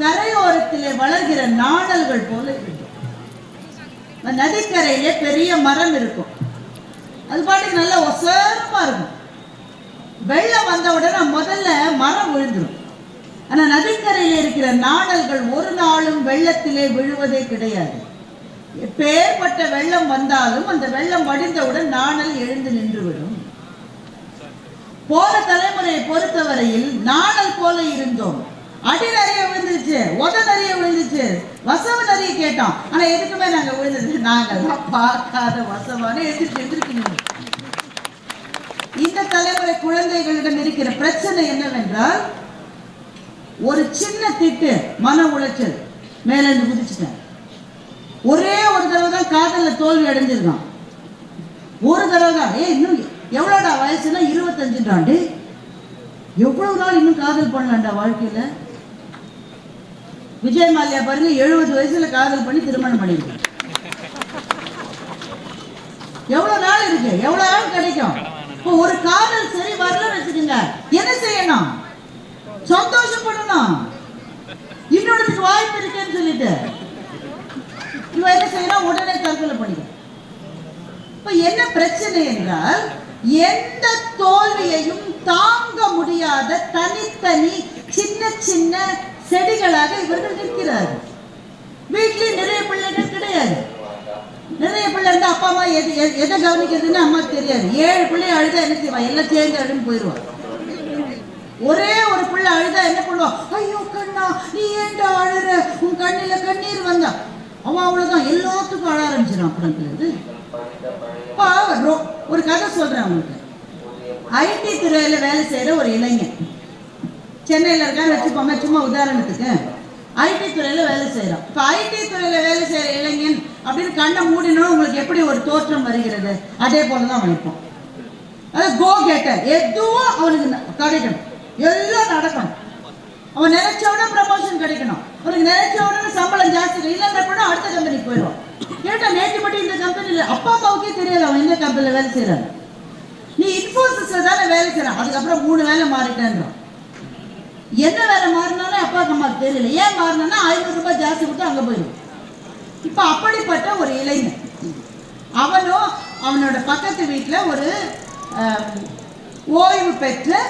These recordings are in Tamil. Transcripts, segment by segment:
கரையோரத்திலே வளர்கிற நாணல்கள் போல இருக்கும். நதிக்கரையிலே பெரிய மரம் இருக்கும். அது பாட்டுக்கு நல்லா ஒசரமா இருக்கும். வெள்ளம் வந்த உடனே முதல்ல மரம் விழுந்துடும் ஆனா நதிக்கரையில் இருக்கிற நாணல்கள் ஒரு நாளும் வெள்ளத்திலே விழுவதே கிடையாது. எப்பேற்பட்ட வெள்ளம் வந்தாலும் அந்த வெள்ளம் வடிந்தவுடன் நாணல் எழுந்து நின்றுவிடும். போன தலைமுறையை பொறுத்தவரையில் நாணல் போல இருந்தோம். அடி நிறைய விழுந்துருச்சு உத நிறைய விழுந்துச்சு வசவு நிறைய கேட்டோம் ஆனா எதுக்குமே நாங்க விழுந்தது? நாங்கெல்லாம் பார்க்காத வசவான எதிர்த்து எதிர்க்கணும். இந்த தலைமுறை குழந்தைகளிடம் இருக்கிற பிரச்சனை என்னவென்றால் ஒரு சின்ன திட்டு மன உளைச்சல் மேல இருந்து குதிச்சுட்டேன். ஒரே ஒரு தடவை தான் காதலில் தோல்வி அடைஞ்சிருக்கான். ஒரு தடவை தான். ஏ இன்னும் எவ்வளோடா வயசுனா இருபத்தஞ்சுன்றாண்டு எவ்வளவு நாள் இன்னும் காதல் பண்ணலாம்டா வாழ்க்கையில? விஜய் மால்யா பாருங்க எழுபது வயசுல காதல் பண்ணி திருமணம் பண்ணிருக்காங்க எவ்வளவு நாள் இருக்கு? எவ்வளவு நாள் கிடைக்கும்? இப்போ ஒரு காதல் சரி வரல வச்சுக்கோங்க. என்ன செய்யணும்? சந்தோஷப்படணும். இன்னொருத்துக்கு வாய்ப்பு இருக்குன்னு சொல்லிட்டு. இவன் என்ன செய்யறான் உடனே தற்கொலை பண்ணிக்கிறான் இப்ப என்ன பிரச்சனை என்றால் எந்த தோல்வியையும் தாங்க முடியாத தனித்தனி சின்ன சின்ன செடிகளாக இவர்கள் நிற்கிறார்கள். வீட்லயும் நிறைய பிள்ளைகள் கிடையாது. நிறைய பிள்ளை இருந்தால் அப்பா அம்மா எது எதை கவனிக்கிறதுன்னு அம்மாவுக்கு தெரியாது. ஏழு பிள்ளைய அழுதா என்ன செய்வான்? எல்லாம் சேர்ந்து அழுன்னு போயிடுவான். ஒரே ஒரு பிள்ளை அழுதா என்ன பண்ணுவான்? ஐயோ கண்ணா நீ ஏன்டா அழுற? உன் கண்ணில கண்ணீர் வந்தா. அவன் அவ்வளவுதான். எல்லாத்துக்கும் அழ ஆரம்பிச்சிடும் படத்துல இருந்து ஒரு கதை சொல்றேன் உங்களுக்கு. ஐடி துறையில வேலை செய்யற ஒரு இளைஞன். சென்னையில் இருக்கான்னு வச்சுப்போமே சும்மா உதாரணத்துக்கு. ஐடி துறையில் வேலை செய்கிறோம் இப்போ ஐடி துறையில் வேலை செய்கிற இளைஞன் அப்படின்னு கண்ணை மூடினோம் உங்களுக்கு எப்படி ஒரு தோற்றம் வருகிறது? அதே போல தான் வைப்போம் அதாவது கோ கெட்டர் எதுவும் அவனுக்கு கிடைக்கணும். எல்லாம் நடக்கணும். அவன் நினைச்ச உடனே ப்ரமோஷன் கிடைக்கணும். அவனுக்கு நினைச்ச உடனே சம்பளம் ஜாஸ்தி இல்லைன்னா கூட அடுத்த கம்பெனிக்கு போயிடுவான். கேட்டா நேற்று மட்டும் இந்த கம்பெனியில் அப்பா அம்மாவுக்கே தெரியாது அவன் எந்த கம்பெனியில் வேலை செய்யறான் நீ இன்ஃபோசிஸ்ல தானே வேலை செய்யறான் அதுக்கப்புறம் மூணு வேலை மாறிட்டேன்றான். என்ன வேலை மாறினாலும் அப்பாவுக்கு அம்மாவுக்கு தெரியல ஏன் மாறினா ஐநூறு ரூபாய் ஜாஸ்தி கொடுத்து அங்க போயிடும். இப்ப அப்படிப்பட்ட ஒரு இளைஞன். அவனும் அவனோட பக்கத்து வீட்டுல ஒரு ஓய்வு பெற்ற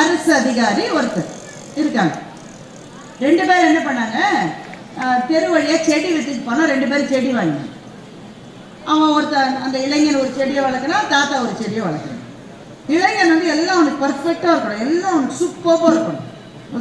அரசு அதிகாரி ஒருத்தர் இருக்காங்க. ரெண்டு பேரும் என்ன பண்ணாங்க? தெரு வழியா செடி வித்துட்டு போனா ரெண்டு பேரும் செடி வாங்கினாங்க அவன் ஒருத்தன் அந்த இளைஞன் ஒரு செடியை வளர்க்குறான் தாத்தா ஒரு செடியை வளர்க்குறான். இளைஞன் வந்து எல்லாம் அவனுக்கு பர்ஃபெக்டாக இருக்கணும். எல்லாம் அவனுக்கு சூப்பராக இருக்கணும்.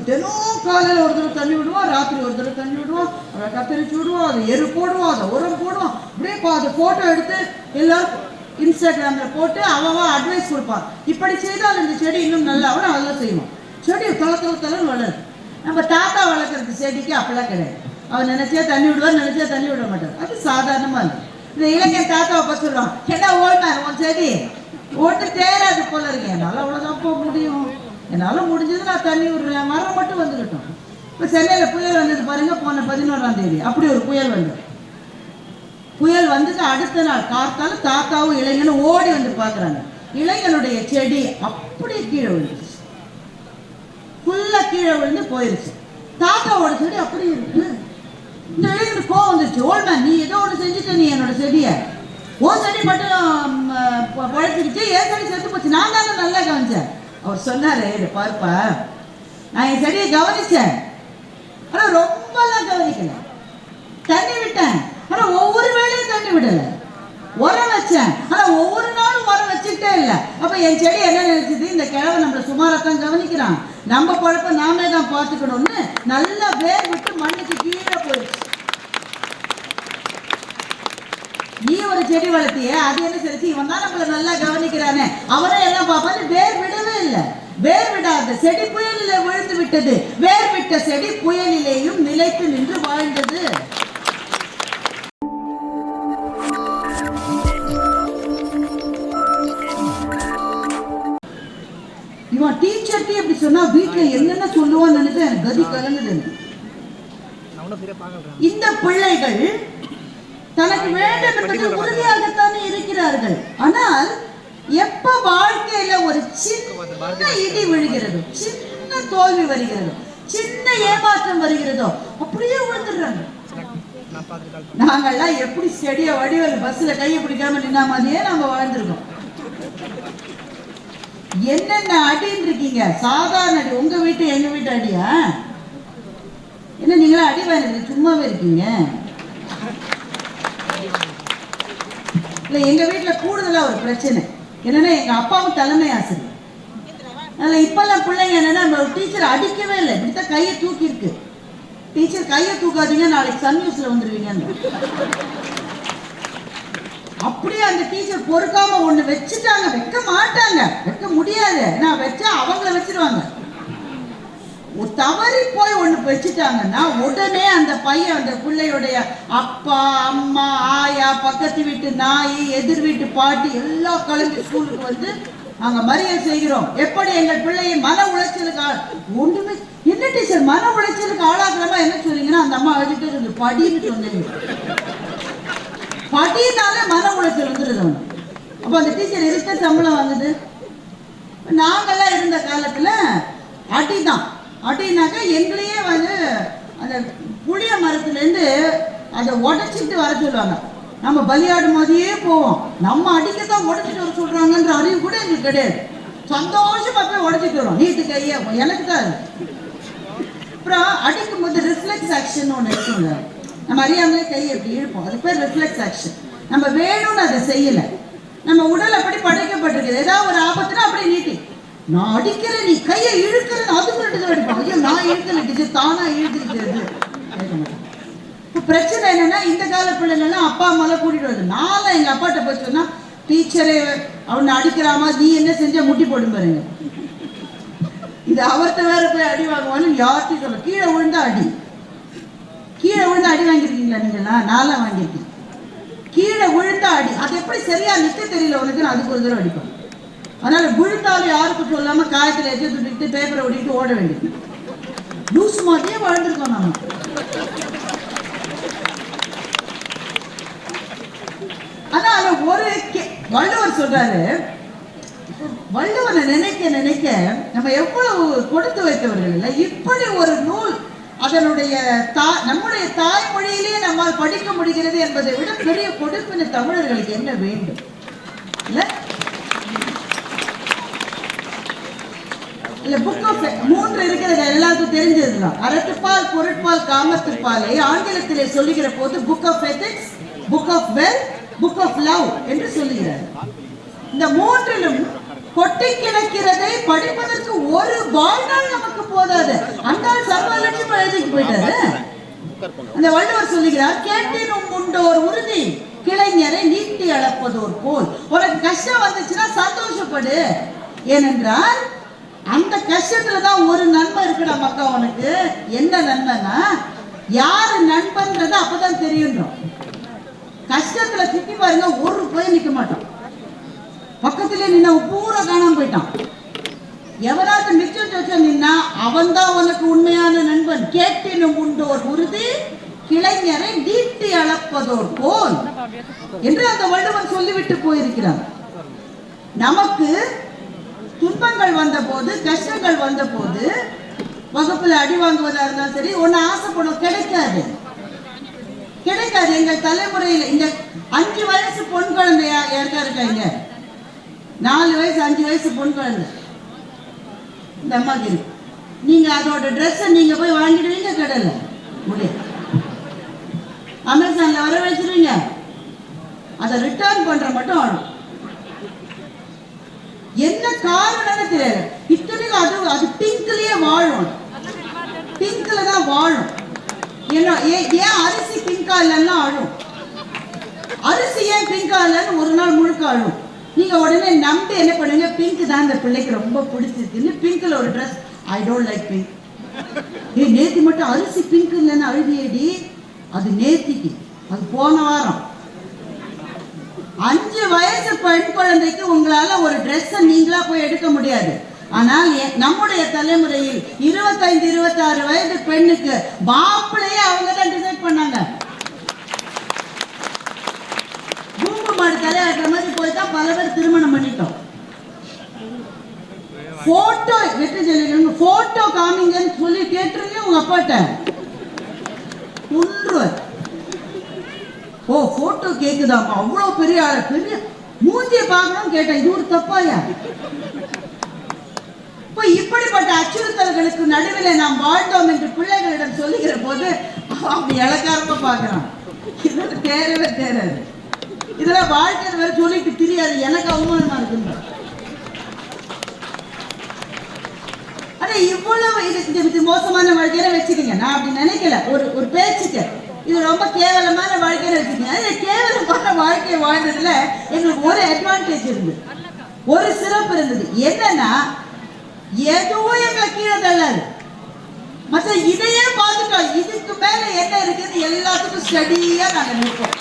தினம் காலையில் ஒரு தடவை தண்ணி விடுவோம் ராத்திரி ஒரு தடவை தண்ணி விடுவோம். அதை கத்தரிச்சு விடுவோம் அதை எரு போடுவோம் அதை உரம் போடுவோம். அப்படியே இப்போ அதை ஃபோட்டோ எடுத்து எல்லாரும் இன்ஸ்டாகிராமில் போட்டு அவன் அட்வைஸ் கொடுப்பான். இப்படி செய்தால் இந்த செடி இன்னும் நல்லா அவன் அதெல்லாம் செய்வோம் செடி தள தள தளன்னு வளருது. நம்ம தாத்தா வளர்க்குறது செடிக்கு அப்படிலாம் கிடையாது. அவன் நினச்சே தண்ணி விடுவார் நினச்சே தண்ணி விட மாட்டார் அது சாதாரணமாக இருக்கு இந்த இளைஞர் தாத்தாவை பார்த்து சொல்றான் என்ன ஓடினார் உன் செடி? ஓட்டு தேராது போல இருக்கேன் என்னால் அவ்வளோதான் போக முடியும். என்னால் முடிஞ்சது நான் தண்ணி விடுறேன். மரம் மட்டும் வந்துக்கிட்டோம். இப்போ சென்னையில் புயல் வந்தது பாருங்க போன பதினோராம் தேதி. அப்படி ஒரு புயல் வந்தது. புயல் வந்தது அடுத்த நாள் காத்தால தாத்தாவும் இளைஞனும் ஓடி வந்து பார்க்குறாங்க. இளைஞனுடைய செடி அப்படியே கீழே விழுந்துச்சு. ஃபுல்லாக கீழே விழுந்து போயிருச்சு. தாத்தாவோட செடி அப்படியே இருக்கு. இந்த இளைஞனுக்கு கோவம் வந்துருச்சு. ஓல்மேன் நீ ஏதோ ஒன்று செஞ்சுட்ட நீ என்னோட செடியை. ஓ செடி மட்டும் பழச்சிருச்சு ஏன் செடி செத்து போச்சு. நான் தானே நல்லா கவனிச்சேன். அவர் சொன்னாரு இது பாருப்பா. நான் என் செடியை கவனிச்சேன். ஆனா ரொம்பலாம் கவனிக்கல. தண்ணி விட்டேன். ஆனா ஒவ்வொரு வேளையும் தண்ணி விடல. உரம் வச்சேன். ஆனா ஒவ்வொரு நாளும் உரம் வச்சுக்கிட்டே இல்லை. அப்ப என் செடி என்ன நினைச்சது? இந்த கிழவை சுமாராக தான் கவனிக்கிறான். நம்ம பழப்ப நாமே தான் பார்த்துக்கணும்னு நல்லா வேர் விட்டு மண்ணுக்கு கீழே போயிடுச்சு. நீ ஒரு செடி வளர்த்திய அது என்ன செஞ்சு இவன் தான் நம்மள நல்லா கவனிக்கிறானே. அவரே எல்லாம் பார்ப்பாரு வேர் விடவே இல்லை. வேர் விடாத செடி புயலிலே விழுந்து விட்டது. வேர் விட்ட செடி புயலிலேயும் நிலைத்து நின்று வாழ்ந்தது. இவன் டீச்சர்ட்டே இப்படி சொன்னா வீட்டுல என்னென்ன சொல்லுவான்னு நினைச்சு எனக்கு கதி எனக்கு. இந்த பிள்ளைகள் தனக்கு வேண்டும் என்பதில் உறுதியாகத்தானே இருக்கிறார்கள். ஆனால் எப்ப வாழ்க்கையில ஒரு சின்ன இடி விழுகிறது சின்ன தோல்வி வருகிறது சின்ன ஏமாற்றம் வருகிறதோ அப்படியே விழுந்துடுறாங்க நாங்கெல்லாம் எப்படி செடிய வடிவல் பஸ்ல கையை பிடிக்காம நின்னா மாதிரியே நம்ம வாழ்ந்திருக்கோம் என்னென்ன அடின்னு இருக்கீங்க? சாதாரண அடி. உங்க வீட்டு எங்க வீட்டு அடியா? என்ன நீங்களா அடி வாங்கிருக்கு சும்மாவே இருக்கீங்க? இல்லை எங்கள் வீட்டில் கூடுதலாக ஒரு பிரச்சனை. என்னன்னா எங்கள் அப்பாவும் தலைமை ஆசிரியர். அதனால இப்போல்லாம் பிள்ளைங்க என்னென்னா நம்ம டீச்சர் அடிக்கவே இல்லை. இப்படித்தான் கையை தூக்கியிருக்கு. டீச்சர் கையை தூக்காதீங்க நாளைக்கு சன் நியூஸில் வந்துடுவீங்கன்னு அப்படியே அந்த டீச்சர் பொறுக்காம ஒன்று வச்சுட்டாங்க. வைக்க மாட்டாங்க. வைக்க முடியாது. நான் வச்சா அவங்கள வச்சிருவாங்க. தவறி போய் ஒன்று வச்சுட்டாங்கன்னா உடனே அந்த பையன் அந்த பிள்ளையுடைய அப்பா அம்மா ஆயா பக்கத்து வீட்டு நாய் எதிர் வீட்டு பாட்டி எல்லாம் கலந்து ஸ்கூலுக்கு வந்து நாங்கள் மறியல் செய்கிறோம். எப்படி எங்கள் பிள்ளையை மன உளைச்சலுக்கு ஒன்றுமே என்ன டீச்சர் மன உளைச்சலுக்கு ஆளாக்குறமா என்ன சொல்றீங்கன்னா அந்த அம்மா அழுதுட்டு இருந்து படின்னு சொன்னீங்க படினாலே மன உளைச்சல் வந்துடுது அப்போ அந்த டீச்சர் எதுக்கு சம்பளம் வாங்குது? நாங்கெல்லாம் இருந்த காலத்துல அடிதான். அப்படின்னாக்கா எங்களையே வந்து அந்த புளிய மரத்துலேருந்து அதை உடைச்சிட்டு வர சொல்லுவாங்க. நம்ம பலியாடும் போதே போவோம். நம்ம அடிக்கத்தான் உடைச்சிட்டு வர சொல்றாங்கன்ற அறிவு கூட எங்களுக்கு கிடையாது. சந்தோஷமா போய் உடைச்சிட்டு வரோம் நீட்டு கையை எனக்கு தான் அப்புறம் அடிக்கும் போது ரிஃப்ளெக்ஸ் ஆக்ஷன் ஒன்று இருக்குங்க. நம்ம அறியாமலே கையை எப்படி இழுப்போம். அது பேர் ரிஃப்ளெக்ஸ் ஆக்ஷன் நம்ம வேணும்னு அதை செய்யல. நம்ம உடல் அப்படி படைக்கப்பட்டிருக்குது. ஏதாவது ஒரு ஆபத்துனா அப்படியே நீட்டி. நான் அடிக்கிறேன் நீ கையை இழு அடிப்பான் டீச்சர் தானா இழுத்துக்கிட்டு இப்போ பிரச்சனை என்னன்னா இந்த கால பிள்ளைங்கள்லாம் அப்பா அம்மாலாம் கூட்டிட்டு வருது. நான்லாம் எங்க அப்பாட்ட போய் சொன்னா டீச்சரே அவனை அடிக்கிறாமா நீ என்ன செஞ்ச முட்டி போடும் பாருங்க. இது அவர்கிட்ட வேற போய் அடி வாங்குவான்னு யார்கிட்டையும் சொல்ல. கீழே விழுந்தா அடி. கீழே விழுந்தா அடி வாங்கியிருக்கீங்களா நீங்களா நான்லாம் வாங்கியிருக்கேன். கீழே விழுந்தா அடி. அது எப்படி சரியா நிக்க தெரியல உனக்கு? நான் அதுக்கு ஒரு தடவை அடிப்பேன். அதனால விழுந்தாலும் யாருக்கும் சொல்லாம காயத்துல எடுத்து பேப்பரை ஓடிட்டு ஓட வேண்டியது. லூஸ் மாதிரியே வாழ்ந்துருக்கோம் நம்ம ஆனா அதுல ஒரு கே- வள்ளுவர் சொல்றாரு வள்ளுவனை நினைக்க நினைக்க நம்ம எவ்வளவு கொடுத்து வைத்தவர்கள் இல்லை. இப்படி ஒரு நூல் அதனுடைய தா நம்முடைய தாய்மொழியிலேயே நம்மால் படிக்க முடிகிறது என்பதை விட பெரிய கொடுப்பின தமிழர்களுக்கு என்ன வேண்டும்? இல்லை? இல்ல புக் ஆஃப் மூன்று இருக்கிறது எல்லாருக்கும் தெரிஞ்சதுதான். அறத்துப்பால் பொருட்பால் காமத்துப்பாலை ஆங்கிலத்திலே சொல்லுகிற போது book of ethics book of wealth book of love என்று சொல்லுகிறார். இந்த மூன்றிலும் கொட்டி கிடக்கிறதை படிப்பதற்கு ஒரு வாழ்நாள் நமக்கு போதாது. அந்த சர்வ லட்சம் எழுதிக்கு போயிட்டாரு. அந்த வள்ளுவர் சொல்லுகிறார் கேட்டினும் உண்டோர் உறுதி கிளைஞரை நீட்டி அளப்பதோர் போல். உனக்கு கஷ்டம் வந்துச்சுன்னா சந்தோஷப்படு. ஏனென்றால் அந்த கஷ்டத்துல தான் ஒரு நன்மை இருக்குடா மக்கா உனக்கு. என்ன நன்மைனா யாரு நண்பன்றது அப்பதான் தெரியுன்றோம். கஷ்டத்துல சுத்தி பாருங்க ஒரு போய் நிக்க மாட்டோம் பக்கத்துல நின்ன பூரா காணாம போயிட்டான். எவராவது மிச்சம் சொச்ச நின்னா அவன்தான் உனக்கு உண்மையான நண்பன். கேட்டினும் உண்டோர் உறுதி கிளைஞரை நீட்டி அளப்பதோர் போல். என்று அந்த வள்ளுவன் சொல்லிவிட்டு போயிருக்கிறான் நமக்கு துன்பங்கள் வந்த போது கஷ்டங்கள் வந்த போது வகுப்புல அடி வாங்குவதா இருந்தாலும் சரி ஒன்னு ஆசைப்படும் கிடைக்காது. கிடைக்காது. எங்கள் தலைமுறையில் இந்த அஞ்சு வயசு பொன் குழந்தையா யாருக்கா இருக்காங்க? நாலு வயசு அஞ்சு வயசு பொன் குழந்தை. இந்த அம்மாக்கு இருக்கு. நீங்க அதோட ட்ரெஸ்ஸை நீங்க போய் வாங்கிடுவீங்க கடல. முடியும் அமேசான்ல வர வச்சிருவீங்க அதை ரிட்டர்ன் பண்ற மட்டும் ஆடும் என்ன காரணம்னு தெரியாது இத்தனைக்கும் அது அது பிங்க்லயே வாழும். பிங்க்ல தான் வாழும். ஏன்னா ஏன் அரிசி பிங்கா இல்லைன்னா அழும்? அரிசி ஏன் பிங்கா இல்லைன்னு ஒரு நாள் முழுக்க அழும். நீங்க உடனே நம்பி என்ன பண்ணுங்க பிங்க் தான் இந்த பிள்ளைக்கு ரொம்ப பிடிச்சிருக்குன்னு பிங்க்ல ஒரு dress I don't like pink ஏ நேத்தி மட்டும் அரிசி பிங்க் இல்லைன்னு அழுதியடி. அது நேத்திக்கு. அது போன வாரம். அஞ்சு வயசு பெண் குழந்தைக்கு உங்களால ஒரு ட்ரெஸ்ஸை நீங்களா போய் எடுக்க முடியாது. ஆனால் எ- நம்முடைய தலைமுறையில் இருபத்தைந்து இருபத்தாறு வயது பெண்ணுக்கு மாப்பிள்ளையே அவங்க தான் டிசைட் பண்ணாங்க. பூம்பு மாடு தலையாட்டுற மாதிரி போய் தான் பல பேர் திருமணம் பண்ணிட்டோம். போட்டோ வெற்றி ஜெயலலிதா போட்டோ காமிங்கன்னு சொல்லி கேட்டுருங்க உங்க அப்பாட்ட. கொன்றுவார் ஓ போட்டோ கேக்குதாமா அவ்வளவு பெரிய ஆளு? பெரிய மூஞ்சியை பார்க்கணும் கேட்டேன். இது ஒரு தப்பாயா இப்போ இப்படிப்பட்ட அச்சுறுத்தல்களுக்கு நடுவில் நாம் வாழ்ந்தோம் என்று பிள்ளைகளிடம் சொல்லுகிற போது அப்படி இலக்காரமா பார்க்குறான். இதெல்லாம் தேரவே தேராது. இதெல்லாம் வாழ்க்கை வேற சொல்லிட்டு தெரியாது. எனக்கு அவமானமா இருக்குங்க ஆனா இவ்வளவு இது இது மோசமான வாழ்க்கையில வச்சுக்கோங்க. நான் அப்படி நினைக்கல. ஒரு ஒரு பேச்சுக்கு. இது ரொம்ப கேவலமான வாழ்க்கைன்னு வச்சுக்கோங்க அது கேவலமான வாழ்க்கையை வாழ்ந்ததுல எங்களுக்கு ஒரு அட்வான்டேஜ் இருந்தது ஒரு சிறப்பு இருந்தது. என்னன்னா எதுவும் எங்களை கீழே தள்ளாது. மற்ற இதையே பார்த்துட்டோம். இதுக்கு மேல என்ன இருக்குன்னு எல்லாத்துக்கும் ஸ்டடியா நாங்க நிற்போம்.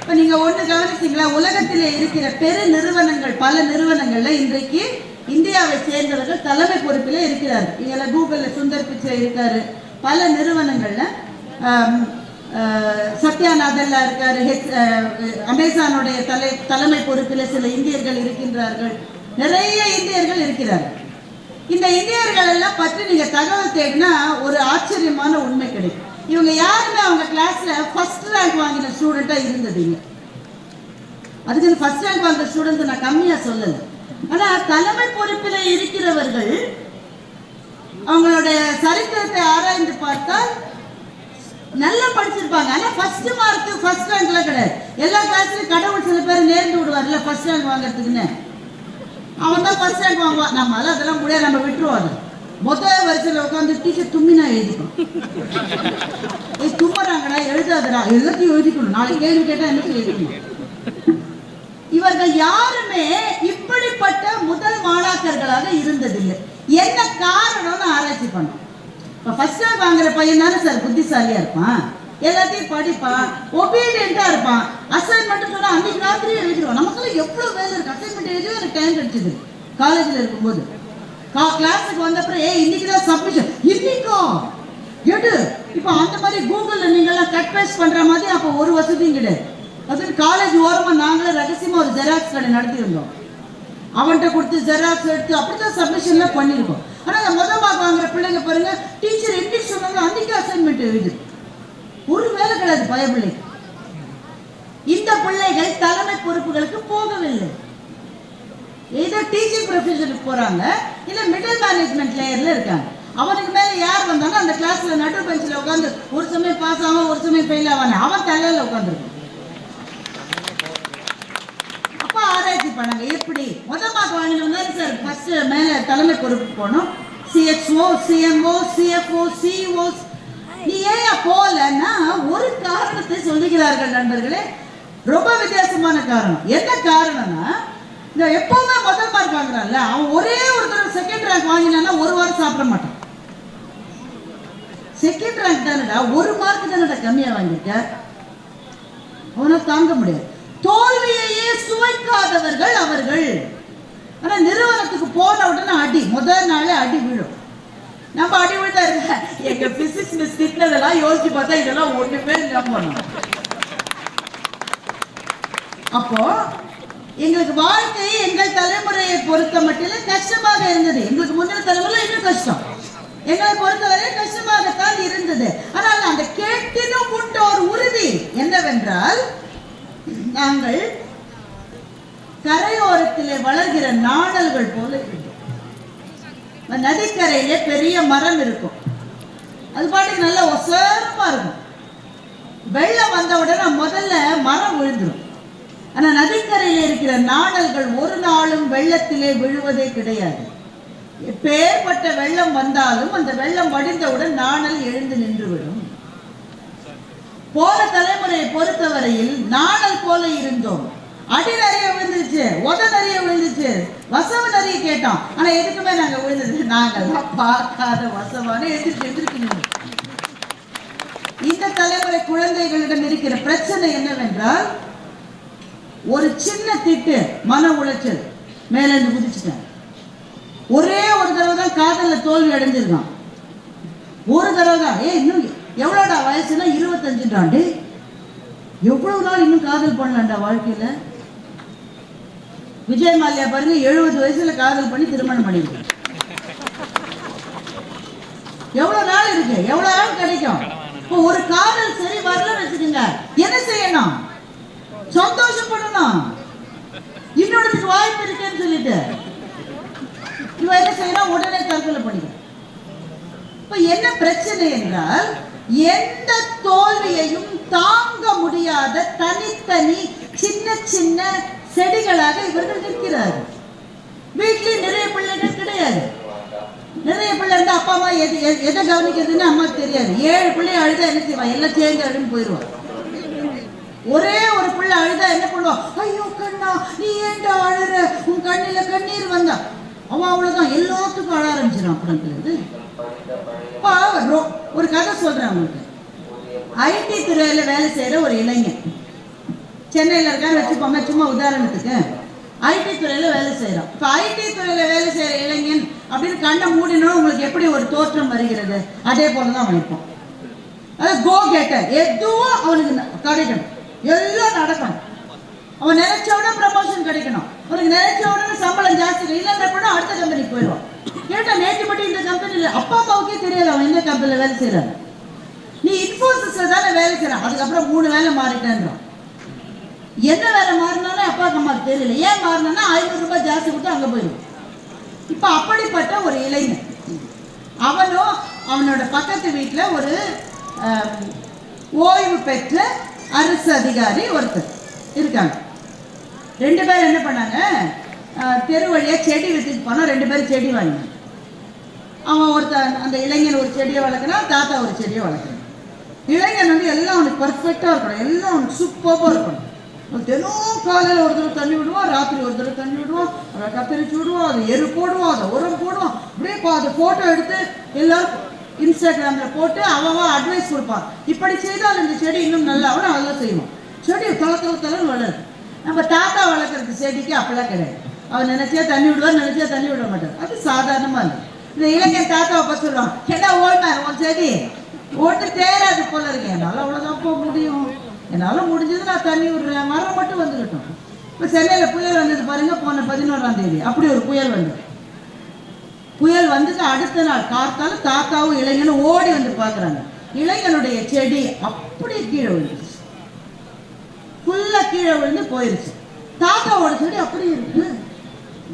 இப்ப நீங்க ஒண்ணு கவனிச்சீங்களா? உலகத்திலே இருக்கிற பெரு நிறுவனங்கள் பல நிறுவனங்கள்ல இன்றைக்கு இந்தியாவை சேர்ந்தவர்கள் தலைமை பொறுப்பில் இருக்கிறார். இதில் கூகுளில் சுந்தர் பிச்சை இருக்காரு. பல நிறுவனங்களில் ஆம், இருக்கார் சத்யா நாதல்லா இருக்காரு. ஹெச் அமேசானுடைய தலை தலைமை பொறுப்பில் சில இந்தியர்கள் இருக்கின்றார்கள். நிறைய இந்தியர்கள் இருக்கிறார்கள் இந்த இந்தியர்கள் எல்லாம் பற்றி நீங்கள் தகவல் தேடினா ஒரு ஆச்சரியமான உண்மை கிடைக்கும். இவங்க யாருமே அவங்க கிளாஸில் ஃபர்ஸ்ட் ரேங்க் வாங்கின ஸ்டூடெண்ட்டாக இருந்ததுங்க அதுக்கு ஃபர்ஸ்ட் ரேங்க் வாங்குற ஸ்டூடெண்ட்ஸ் நான் கம்மியாக சொல்லலை. ஆனா தலைமை பொறுப்பில் இருக்கிறவர்கள் அவங்களுடைய சரித்திரத்தை ஆராய்ந்து பார்த்தால் நல்லா படிச்சிருப்பாங்க. ஆனா ஃபர்ஸ்ட் மார்க் ஃபர்ஸ்ட் ரேங்க்ல கிடையாது. எல்லா கிளாஸ்லயும் கடவுள் சில பேர் நேர்ந்து விடுவார்ல ஃபர்ஸ்ட் ரேங்க் வாங்குறதுக்குன்னு. அவன் தான் ஃபர்ஸ்ட் ரேங்க் வாங்குவான். நம்மளால அதெல்லாம் முடியாது நம்ம விட்டுருவோம் அதை. மொத்த வரிசையில் உட்காந்து டீச்சர் தும்மினா எழுதிக்கணும் ஏய் தும்முறாங்கடா எழுதாதடா. எல்லாத்தையும் எழுதிக்கணும். நாளைக்கு கேள்வி கேட்டா என்ன எழுதிக்கணும் இவர்கள் யாருமே இப்படிப்பட்ட முதல் மாணாக்கர்களாக இருந்ததில்லை. என்ன காரணம்னு ஆராய்ச்சி பண்ணோம். இப்போ ஃபர்ஸ்ட் ரேங்க் வாங்குற பையன் தானே சார் புத்திசாலியா இருப்பான். எல்லாத்தையும் படிப்பான் ஒபீடியண்டா இருப்பான். அசைன்மெண்ட் சொன்னா அன்னைக்கு ராத்திரி எழுதிடுவான் நமக்குலாம் எவ்வளவு வேலை இருக்கு? அசைன்மெண்ட் எழுதியும் எனக்கு டைம் கிடைச்சது. காலேஜில் இருக்கும்போது. கா கிளாஸுக்கு வந்த அப்புறம் இன்னைக்கு தான் சப்மிஷன் இன்னைக்கோ? எடு. இப்போ அந்த மாதிரி கூகுளில் நீங்கள்லாம் கட் பேஸ்ட் பண்ணுற மாதிரி அப்போ ஒரு வசதியும் கிடையாது. அது காலேஜ் ஓரமாக நாங்களே ரகசியமாக ஒரு ஜெராக்ஸ் கடை நடத்தியிருந்தோம். அவன்கிட்ட கொடுத்து ஜெராக்ஸ் எடுத்து அப்படிதான் சப்மிஷன்லாம் பண்ணியிருக்கோம். ஆனால் அந்த முதல் மார்க் வாங்குற பிள்ளைங்க பாருங்க டீச்சர் எப்படி சொன்னாங்க அன்னைக்கு அசைன்மெண்ட் எழுது. ஒரு வேலை கிடையாது பய பிள்ளைக்கு இந்த பிள்ளைகள் தலைமை பொறுப்புகளுக்கு போகவில்லை. ஏதோ டீச்சிங் ப்ரொஃபஷனுக்கு போகிறாங்க இல்லை மிடில் மேனேஜ்மெண்ட் லேயரில் இருக்காங்க. அவனுக்கு மேலே யார் வந்தாலும் அந்த கிளாஸில் நடு பெஞ்சில் உட்காந்து ஒரு சமயம் பாஸ் ஆகும் ஒரு சமயம் ஃபெயில் ஆவானே அவன் தலையில் உட்காந்துருக்கும் அப்ப ஆராய்ச்சி பண்ணாங்க. எப்படி? முத மார்க் வாங்கினவங்க சார் ஃபர்ஸ்ட் மேல தலைமை பொறுப்பு போனோம் சிஎஸ்ஓ சிஎம்ஓ சிஎஃப்ஓ சிஓ நீ ஏன் போகலன்னா ஒரு காரணத்தை சொல்லுகிறார்கள் நண்பர்களே. ரொம்ப வித்தியாசமான காரணம். என்ன காரணம்னா இந்த எப்பவுமே முதல் மார்க் வாங்குறான்ல அவன் ஒரே ஒரு தடவை செகண்ட் ரேங்க் வாங்கினா ஒரு வாரம் சாப்பிட மாட்டான். செகண்ட் ரேங்க் தானடா ஒரு மார்க் தானடா கம்மியா வாங்கிட்ட அவனால் தாங்க முடியாது. தோல்வியையே சுவைக்காதவர்கள் அவர்கள். ஆனா நிறுவனத்துக்கு போன உடனே அடி முதல் நாளே அடி விழும். நம்ம அடி விழுந்தா இருக்க எங்க பிசிக்ஸ் மிஸ் திட்டினதெல்லாம் யோசிச்சு பார்த்தா இதெல்லாம் ஒண்ணுமே நம்பணும் அப்போ எங்களுக்கு வாழ்க்கை எங்கள் தலைமுறையை பொறுத்த மட்டும் கஷ்டமாக இருந்தது. எங்களுக்கு முந்தின தலைமுறை இன்னும் கஷ்டம். எங்களை பொறுத்தவரை கஷ்டமாகத்தான் இருந்தது. ஆனால் அந்த கேட்டினும் உண்ட ஒரு உறுதி என்னவென்றால் நாங்கள் கரையோரத்திலே வளர்கிற நாணல்கள் போல இருக்கும். நதிக்கரையிலே பெரிய மரம் இருக்கும். அது பாட்டுக்கு நல்ல ஒசரமா இருக்கும். வெள்ளம் வந்த உடனே முதல்ல மரம் விழுந்துடும் ஆனா நதிக்கரையில் இருக்கிற நாணல்கள் ஒரு நாளும் வெள்ளத்திலே விழுவதே கிடையாது. எப்பேற்பட்ட வெள்ளம் வந்தாலும் அந்த வெள்ளம் வடிந்தவுடன் நாணல் எழுந்து நின்றுவிடும். போன தலைமுறையை பொறுத்தவரையில் நாணல் போல இருந்தோம். அடி நிறைய விழுந்துச்சு உத நிறைய விழுந்துச்சு வசவு நிறைய கேட்டோம். ஆனா எதுக்குமே நாங்க விழுந்தது? நாங்கெல்லாம் பார்க்காத வசவான எதிர்த்து எதிர்க்கணும் இந்த தலைமுறை குழந்தைகளிடம் இருக்கிற பிரச்சனை என்னவென்றால் ஒரு சின்ன திட்டு மன உளைச்சல் மேல குதிச்சுட்டேன். ஒரே ஒரு தடவை தான் காதல்ல தோல்வி அடைஞ்சிருக்கான். ஒரு தடவை தான். ஏய் இன்னும் எவ்வளோடா வயசுனா இருபத்தஞ்சுன்றாண்டு எவ்வளவு நாள் இன்னும் காதல் பண்ணலாம்டா வாழ்க்கையில? விஜய் மால்யா பாருங்க எழுபது வயசுல காதல் பண்ணி திருமணம் பண்ணிருக்கு எவ்வளவு நாள் இருக்கு? எவ்வளவு நாள் கிடைக்கும்? இப்போ ஒரு காதல் சரி வரல வச்சுக்கோங்க. என்ன செய்யணும்? சந்தோஷப்படணும். இன்னொருத்துக்கு வாய்ப்பு இருக்கேன்னு சொல்லிட்டு. இவன் என்ன செய்யணும்? உடனே தற்கொலை பண்ணிக்கிறான் இப்ப என்ன பிரச்சனை என்றால் எந்த தோல்வியையும் தாங்க முடியாத தனித்தனி சின்ன சின்ன செடிகளாக இவர்கள் நிற்கிறார்கள். வீட்லயும் நிறைய பிள்ளைகள் கிடையாது. நிறைய பிள்ளை இருந்தால் அப்பா அம்மா எது எதை கவனிக்கிறதுன்னு அம்மாவுக்கு தெரியாது. ஏழு பிள்ளை அழுதா என்ன செய்வான்? எல்லாம் சேர்ந்து அழுன்னு போயிடுவான். ஒரே ஒரு பிள்ளை அழுதா என்ன பண்ணுவான்? ஐயோ கண்ணா நீ ஏன்டா அழுற? உன் கண்ணில கண்ணீர் வந்தா. அவன் அவ்வளவுதான். எல்லாத்துக்கும் அழ ஆரம்பிச்சிடும் அப்படின்றது இருந்து ஒரு கதை சொல்றேன் அவங்களுக்கு ஐடி துறையில வேலை செய்யற ஒரு இளைஞன். சென்னையில் இருக்கான்னு வச்சுப்போமே சும்மா உதாரணத்துக்கு. ஐடி துறையில் வேலை செய்கிறோம் இப்போ ஐடி துறையில் வேலை செய்கிற இளைஞன் அப்படின்னு கண்ணை மூடினோம் உங்களுக்கு எப்படி ஒரு தோற்றம் வருகிறது? அதே போல தான் அவன் இருப்பான் அது கோ கெட்டர் எதுவும் அவனுக்கு ந- கிடைக்கணும். எல்லாம் நடக்கணும். அவன் நினைச்ச உடனே ப்ரமோஷன் கிடைக்கணும். அவனுக்கு நினைச்ச உடனே சம்பளம் ஜாஸ்தி இல்லைன்ற கூட அடுத்த கம்பெனிக்கு போயிடுவான். கேட்டா நேற்று மட்டும் இந்த கம்பெனியில் அப்பா அப்பாவுக்கே தெரியாது அவன் எந்த கம்பெனியில் வேலை செய்கிறான் நீ இன்ஃபோசிஸில் தானே வேலை செய்கிறான் அதுக்கப்புறம் மூணு வேலை மாறிட்டேன்றான். என்ன வேலை மாறினாலும் அப்பா அம்மாவுக்கு தெரியல ஏன் மாறினா ஐநூறு ரூபாய் ஜாஸ்தி கொடுத்து அங்கே போயிடும். இப்போ அப்படிப்பட்ட ஒரு இளைஞன். அவனும் அவனோட பக்கத்து வீட்டில் ஒரு ஓய்வு பெற்ற அரசு அதிகாரி ஒருத்தர் இருக்காங்க. ரெண்டு பேரும் என்ன பண்ணாங்க? தெரு வழியாக செடி வித்துட்டு போனால் ரெண்டு பேரும் செடி வாங்கினாங்க. அவன் ஒருத்தன் அந்த இளைஞன் ஒரு செடியை வளர்க்குறான் தாத்தா ஒரு செடியை வளர்க்குறான். இளைஞன் வந்து எல்லாம் அவனுக்கு பர்ஃபெக்டாக இருக்கணும். எல்லாம் அவனுக்கு சூப்பராக இருக்கணும். தினம் காலையில் ஒரு தடவை தண்ணி விடுவோம் ராத்திரி ஒரு தடவை தண்ணி விடுவோம். அதை கத்தரிச்சு விடுவோம் அதை எரு போடுவோம் அதை உரம் போடுவான் அப்படியே இப்போ அதை ஃபோட்டோ எடுத்து எல்லாரும் இன்ஸ்டாகிராமில் போட்டு அவன் அட்வைஸ் கொடுப்பான் இப்படி செய்தால் இந்த செடி இன்னும் நல்லா அவனும் அதெல்லாம் செய்வோம். செடி தலை தலை வளருது. நம்ம தாத்தா வளர்க்குறது செடிக்கு அப்படிலாம் கிடையாது. அவன் நினைச்சா தண்ணி விடுவார் நினைச்சா தண்ணி விட மாட்டார் அது சாதாரணமாக இருக்கு இந்த இளைஞர் தாத்தாவை பார்த்து சொல்லுவான் கேட்டால் ஓடினார் உன் செடி? ஓட்டு தேராது போல இருக்கேன் என்னால் அவ்வளோதான் போக முடியும். என்னால் முடிஞ்சது நான் தண்ணி விடுறேன். மரம் மட்டும் வந்துக்கிட்டோம். இப்போ சென்னையில் புயல் வந்தது பாருங்கள் போன பதினோராம் தேதி. அப்படி ஒரு புயல் வந்தது. புயல் வந்துட்டு அடுத்த நாள் காத்தாலும் தாத்தாவும் இளைஞனும் ஓடி வந்து பார்க்குறாங்க. இளைஞனுடைய செடி அப்படியே கீழே விழுந்துச்சு. ஃபுல்லாக கீழே விழுந்து போயிருச்சு. தாத்தாவோட செடி அப்படி இருக்கு.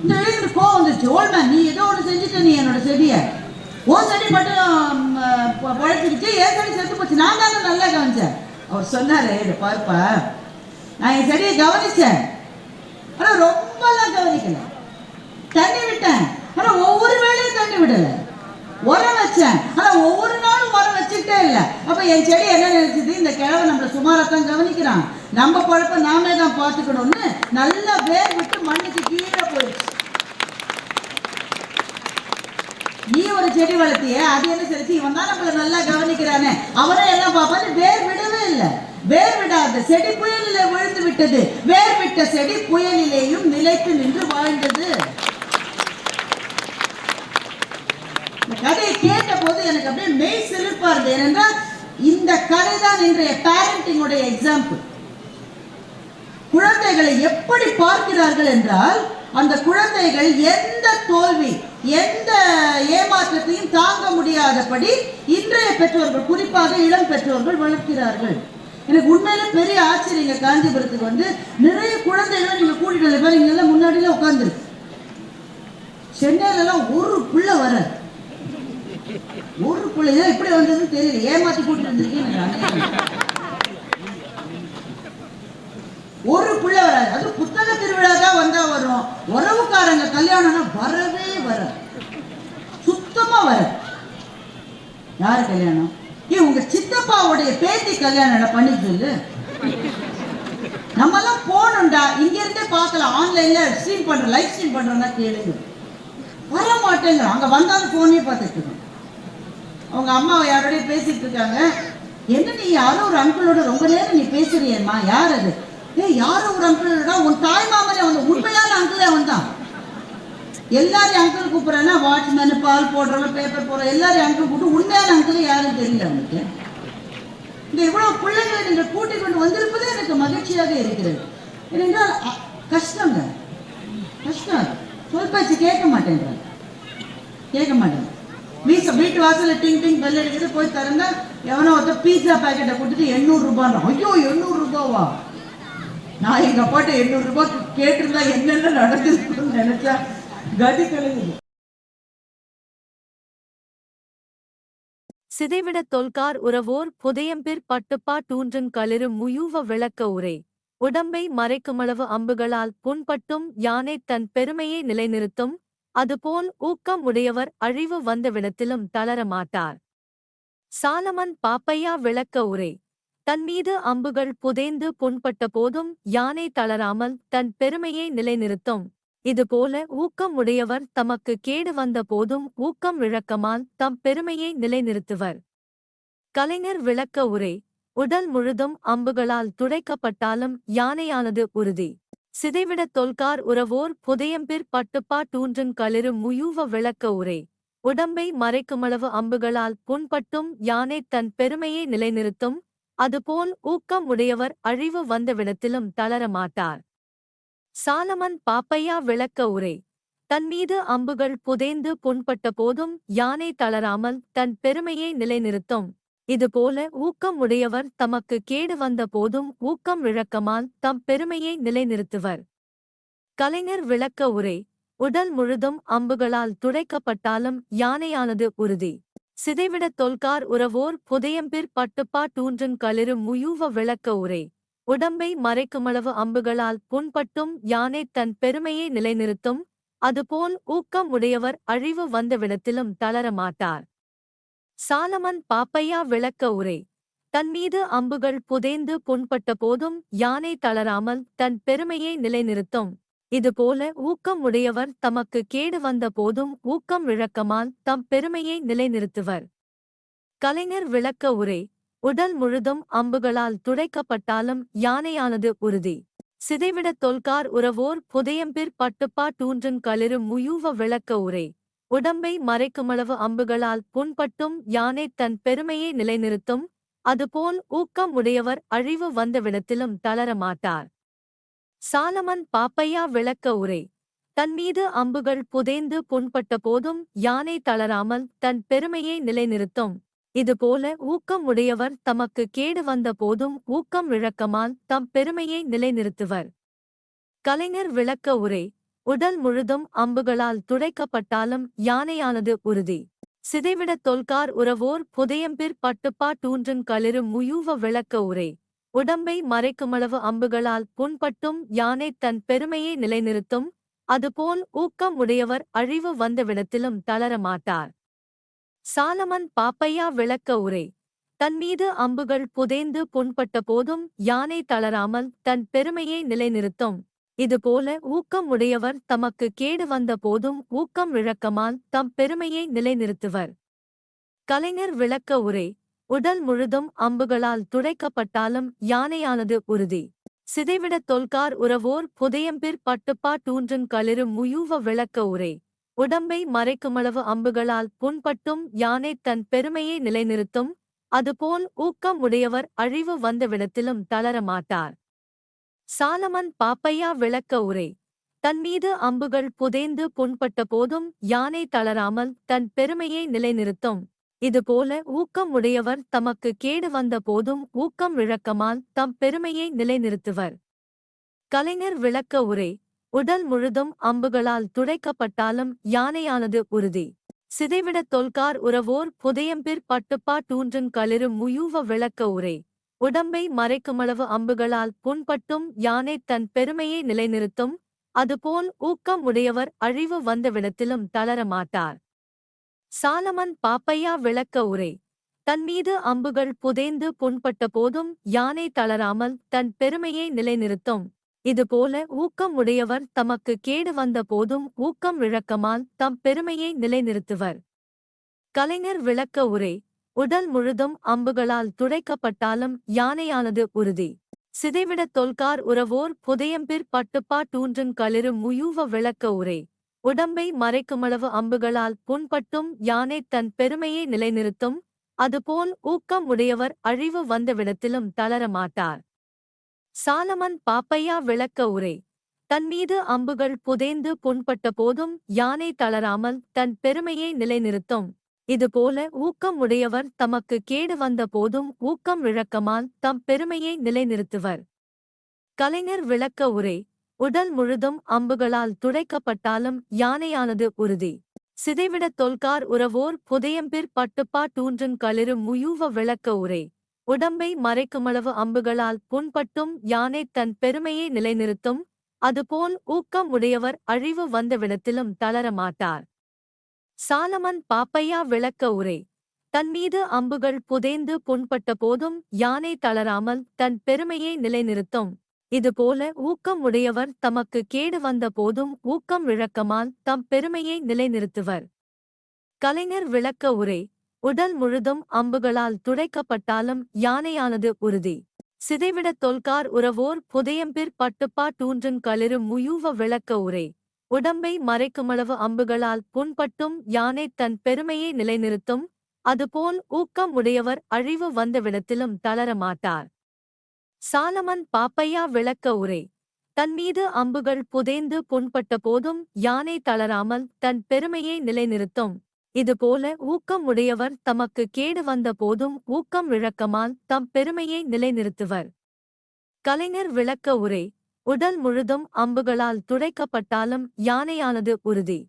இந்த இளைஞனுக்கு கோவம் வந்துருச்சு. ஓல்ட் நீ ஏதோ ஒன்று செஞ்சுட்ட நீ என்னோட செடியை. உன் செடி மட்டும் பழச்சிருச்சு ஏன் செடி செத்து போச்சு. நான் தானே நல்லா கவனிச்சேன். அவர் சொன்னாரு இதை பார்ப்பா. நான் என் செடியை கவனிச்சேன். ஆனால் ரொம்பலாம் கவனிக்கல. தண்ணி விட்டேன். ஆனா ஒவ்வொரு வேளையும் தண்ணி விடல. உரம் வச்சேன். ஆனா ஒவ்வொரு நாளும் உரம் வச்சுக்கிட்டே இல்லை. அப்ப என் செடி என்ன நினைச்சது? இந்த கிழவை நம்மள சுமாரத்தான் கவனிக்கிறான். நம்ம குழப்ப நாமே தான் பார்த்துக்கணும்னு நல்லா வேர் விட்டு மண்ணுக்கு கீழே போயிடுச்சு. நீ ஒரு செடி வளர்த்திய அது என்ன சரிச்சு இவன் தான் நம்மள நல்லா கவனிக்கிறானே. அவரே எல்லாம் பார்ப்பாரு வேர் விடவே இல்லை வேர் விடாத செடி புயலிலே விழுந்து விட்டது. வேர் விட்ட செடி புயலிலேயும் நிலைத்து நின்று வாழ்ந்தது. கதையை கேட்ட போது எனக்கு அப்படியே மெய் சிலிர்ப்பா இருந்தது. ஏனென்றால் இந்த கதை தான் இன்றைய பேரண்டிங்குடைய எக்ஸாம்பிள் குழந்தைகளை எப்படி பார்க்கிறார்கள் என்றால் அந்த குழந்தைகள் எந்த தோல்வி எந்த ஏமாற்றத்தையும் தாங்க முடியாதபடி இன்றைய பெற்றோர்கள் குறிப்பாக இளம் பெற்றோர்கள் வளர்க்கிறார்கள். எனக்கு உண்மையில பெரிய ஆச்சரியங்க காஞ்சிபுரத்துக்கு வந்து நிறைய குழந்தைகளை நீங்க கூட்டிட்டு வந்து பாருங்க எல்லாம் முன்னாடியில உட்காந்துருக்கு சென்னையில எல்லாம் ஒரு பிள்ளை வர. ஒரு பிள்ளை. இப்படி வந்ததுன்னு தெரியல. ஏமாத்தி கூட்டிட்டு வந்திருக்கேன் ஒரு பிள்ளை வராது. அது புத்தக திருவிழா தான் வந்தா வரும். உறவுக்காரங்க கல்யாணம்னா வரவே வர சுத்தமா வர யார் கல்யாணம்? ஏ உங்க சித்தப்பாவுடைய பேத்தி கல்யாணம் பண்ணி சொல்லு. நம்மெல்லாம் போகணும்டா. இங்க இருந்தே பார்க்கலாம் ஆன்லைன்ல ஸ்ட்ரீம் பண்ற லைவ் ஸ்ட்ரீம் பண்றோம்னா கேளுங்க. வர மாட்டேங்கிறோம் அங்க வந்தாலும் போனே பார்த்துட்டு அவங்க அம்மா யாரோடய பேசிட்டு இருக்காங்க. என்ன நீ யாரோ ஒரு அங்கிளோட ரொம்ப நேரம் நீ பேசுறியேம்மா? யார் அது? ஏ யாரோ ஒரு அங்கிளோட உன் தாய் மாமனே வந்து உண்மையான அங்கிளே அவன் தான் எல்லாரையும் அங்கிள் கூப்பிட்றேன்னா வாட்ச்மேனு பால் போடுறவங்க பேப்பர் போடுற எல்லாரையும் அங்கிள் கூப்பிட்டு உண்மையான அங்கிள் யாரும் தெரியல அவனுக்கு. இந்த இவ்வளோ பிள்ளைகளை நீங்கள் கூட்டிக் கொண்டு வந்திருப்பதே எனக்கு மகிழ்ச்சியாக இருக்கிறது. ஏனென்றால் கஷ்டங்க. கஷ்டம். அது. சொல் பேச்சு கேட்க மாட்டேன்றாங்க. கேட்க மாட்டேன். வீச வீட்டு வாசலில் டிங் டிங் பெல் அடிக்கிறது போய் திறந்தா எவனோ ஒருத்தர் பீட்சா பேக்கெட்டை கொடுத்துட்டு எண்ணூறுரூபான் ஐயோ எண்ணூறு ரூபாவா? நான் எங்கள் அப்பாட்ட எண்ணூறுரூபா கேட்டிருந்தா என்னென்ன நடக்குதுன்னு நினச்சா கதி கலங்குது சிதைவிடத் தொல்கார் உறவோர் புதையம்பிற் பட்டுப்பா டூன்றின் களிறு முயூவ விளக்க உரை. உடம்பை மறைக்குமளவு அம்புகளால் புண்பட்டும் யானை தன் பெருமையை நிலைநிறுத்தும் அதுபோல் ஊக்கம் உடையவர் அழிவு வந்தவிடத்திலும் தளர மாட்டார். சாலமன் பாப்பையா விளக்க உரை. தன்மீது அம்புகள் புதைந்து புண்பட்ட போதும் யானை தளராமல் தன் பெருமையை நிலைநிறுத்தும் இதுபோல ஊக்கம் உடையவர் தமக்கு கேடு வந்த போதும் ஊக்கம் இழக்கமால் தம் பெருமையை நிலைநிறுத்துவர். கலைஞர் விளக்க உரை உடல் முழுதும் அம்புகளால் துடைக்கப்பட்டாலும் யானையானது உறுதி. சிதைவிடத் தொல்கார் உறவோர் புதையம்பிற் பட்டுப்பா டூன்றன் களிறு முயூவ விளக்க உரை. உடம்பை மறைக்குமளவு அம்புகளால் புண்பட்டும் யானை தன் பெருமையை நிலைநிறுத்தும். அதுபோல் ஊக்கம் உடையவர் அழிவு வந்தவிடத்திலும் தளர மாட்டார் சாலமன் பாப்பையா விளக்க உரை. தன்மீது அம்புகள் புதைந்து புண்பட்ட போதும் யானை தளராமல் தன் பெருமையை நிலைநிறுத்தும். இதுபோல ஊக்கம் உடையவர் தமக்கு கேடு வந்த போதும் ஊக்கம் இழக்கமால் தம் பெருமையை நிலைநிறுத்துவர். கலைஞர் விளக்க உரை. உடல் முழுதும் அம்புகளால் துடைக்கப்பட்டாலும் யானையானது உறுதி. சிதைவிடத் தொல்கார் உறவோர் புதையம்பிற் பட்டுப்பா டூன்றன் களிறு முயூவ விளக்க உரை. உடம்பை மறைக்குமளவு அம்புகளால் புண்பட்டும் யானை தன் பெருமையை நிலைநிறுத்தும் அதுபோல் ஊக்கம் உடையவர் அழிவு வந்தவிடத்திலும் தளர மாட்டார். சாலமன் பாப்பையா விளக்க உரை. தன்மீது அம்புகள் புதைந்து புண்பட்ட போதும் யானை தளராமல் தன் பெருமையை நிலைநிறுத்தும். இதுபோல ஊக்கம் உடையவர் தமக்கு கேடு வந்த போதும் ஊக்கம் இழக்கமால் தம் பெருமையை நிலைநிறுத்துவர். கலைஞர் விளக்க உரை. உடல் முழுதும் அம்புகளால் துடைக்கப்பட்டாலும் யானையானது உறுதி. சிதைவிடத் தொல்கார் உறவோர் புதையம்பிற் பட்டுப்பா டூன்றன் களிறு முயூவ விளக்க உரை. உடம்பை மறைக்குமளவு அம்புகளால் புண்பட்டும் யானை தன் பெருமையை நிலைநிறுத்தும் அதுபோல் ஊக்கம் உடையவர் அழிவு வந்தவிடத்திலும் விடத்திலும் தளரமாட்டார் சாலமன் பாப்பையா விளக்க உரை. தன்மீது அம்புகள் புதைந்து புண்பட்ட போதும் யானை தளராமல் தன் பெருமையை நிலைநிறுத்தும். இதுபோல ஊக்கம் உடையவர் தமக்கு கேடு வந்த போதும் ஊக்கம் இழக்கமால் தம் பெருமையை நிலைநிறுத்துவர். கலைஞர் விளக்க உரை உடல் முழுதும் அம்புகளால் துடைக்கப்பட்டாலும் யானையானது உறுதி. சிதைவிடத் தொல்கார் உறவோர் புதையம்பிற் பட்டுப்பா களிரும் முயூவ விளக்க உரை. உடம்பை மறைக்குமளவு அம்புகளால் புண்பட்டும் யானை தன் பெருமையை நிலைநிறுத்தும். அதுபோல் ஊக்கம் உடையவர் அழிவு வந்தவிடத்திலும் தளர மாட்டார் சாலமன் பாப்பையா விளக்க உரை. தன்மீது அம்புகள் புதைந்து புண்பட்ட போதும் யானை தளராமல் தன் பெருமையை நிலைநிறுத்தும். இதுபோல ஊக்கம் உடையவர் தமக்கு கேடு வந்த போதும் ஊக்கம் இழக்கமால் தம் பெருமையை நிலைநிறுத்துவர். கலைஞர் விளக்க உரை. உடல் முழுதும் அம்புகளால் துடைக்கப்பட்டாலும் யானையானது உறுதி. சிதைவிடத் தொல்கார் உறவோர் புதையம்பிற் பட்டுப்பா டூன்றன் களிறு முயூவ விளக்க உரை. உடம்பை மறைக்குமளவு அம்புகளால் புண்பட்டும் யானை தன் பெருமையை நிலைநிறுத்தும் அதுபோல் ஊக்கம் உடையவர் அழிவு வந்தவிடத்திலும் தளர மாட்டார். சாலமன் பாப்பையா விளக்க உரை. தன்மீது அம்புகள் புதைந்து புண்பட்ட போதும் யானை தளராமல் தன் பெருமையை நிலைநிறுத்தும். இதுபோல ஊக்கம் உடையவர் தமக்கு கேடு வந்த போதும் ஊக்கம் இழக்கமால் தம் பெருமையை நிலைநிறுத்துவர். கலைஞர் விளக்க உரை. உடல் முழுதும் அம்புகளால் துடைக்கப்பட்டாலும் யானையானது உறுதி. சிதைவிடத் தொல்கார் உறவோர் புதையம்பிற் பட்டுப்பா டூன்றன் களிரும் முயூவ விளக்க உரை. உடம்பை மறைக்குமளவு அம்புகளால் புண்பட்டும் யானை தன் பெருமையை நிலைநிறுத்தும் அதுபோல் ஊக்கம் உடையவர் அழிவு வந்தவிடத்திலும் விடத்திலும் தளரமாட்டார் சாலமன் பாப்பையா விளக்க உரை. தன்மீது அம்புகள் புதைந்து புண்பட்ட போதும் யானை தளராமல் தன் பெருமையை நிலைநிறுத்தும். இதுபோல ஊக்கம் உடையவர் தமக்கு கேடு வந்த போதும் ஊக்கம் இழக்கமால் தம் பெருமையை நிலைநிறுத்துவர். கலைஞர் விளக்க உரை உடல் முழுதும் அம்புகளால் துடைக்கப்பட்டாலும் யானையானது உறுதி. சிதைவிடத் தொல்கார் உறவோர் புதையம்பிற் பட்டுப்பா டூன்றன் களிறு முயூவ விளக்க உரை. உடம்பை மறைக்குமளவு அம்புகளால் புண்பட்டும் யானை தன் பெருமையை நிலைநிறுத்தும். அதுபோல் ஊக்கம் உடையவர் அழிவு வந்தவிடத்திலும் தளர மாட்டார் சாலமன் பாப்பையா விளக்க உரை. தன்மீது அம்புகள் புதைந்து புண்பட்ட போதும் யானை தளராமல் தன் பெருமையை நிலைநிறுத்தும். இதுபோல ஊக்கம் உடையவர் தமக்கு கேடு வந்த போதும் ஊக்கம் இழக்கமால் தம் பெருமையை நிலைநிறுத்துவர். கலைஞர் விளக்க உரை. உடல் முழுதும் அம்புகளால் துடைக்கப்பட்டாலும் யானையானது உறுதி. சிதைவிடத் தொல்கார் உறவோர் புதையம்பிற் பட்டுப்பா டூன்றன் களிறு முயூவ விளக்க உரை. உடம்பை மறைக்குமளவு அம்புகளால் புண்பட்டும் யானை தன் பெருமையை நிலைநிறுத்தும் அதுபோல் ஊக்கம் உடையவர் அழிவு வந்தவிடத்திலும் தளரமாட்டார் சாலமன் பாப்பையா விளக்க உரை. தன்மீது அம்புகள் புதைந்து புண்பட்ட போதும் யானை தளராமல் தன் பெருமையை நிலைநிறுத்தும். இதுபோல ஊக்கம் உடையவர் தமக்கு கேடு வந்த போதும் ஊக்கம் இழக்கமால் தம் பெருமையை நிலைநிறுத்துவர். கலைஞர் விளக்க உரை. உடல் முழுதும் அம்புகளால் துடைக்கப்பட்டாலும் யானையானது உறுதி. சிதைவிடத் தொல்கார் உறவோர் புதையம்பிற் பட்டுப்பா டூன்றன் களிறு முயூவ விளக்க உரை. உடம்பை மறைக்குமளவு அம்புகளால் புண்பட்டும் யானை தன் பெருமையை நிலைநிறுத்தும் அதுபோல் ஊக்கம் உடையவர் அழிவு வந்தவிடத்திலும் தளரமாட்டார் சாலமன் பாப்பையா விளக்க உரை. தன்மீது அம்புகள் புதைந்து புண்பட்ட போதும் யானை தளராமல் தன் பெருமையை நிலைநிறுத்தும். இதுபோல ஊக்கம் உடையவர் தமக்கு கேடு வந்த போதும் ஊக்கம் இழக்கமால் தம் பெருமையை நிலைநிறுத்துவர். கலைஞர் விளக்க உரை உடல் முழுதும் அம்புகளால் துடைக்கப்பட்டாலும் யானையானது உறுதி.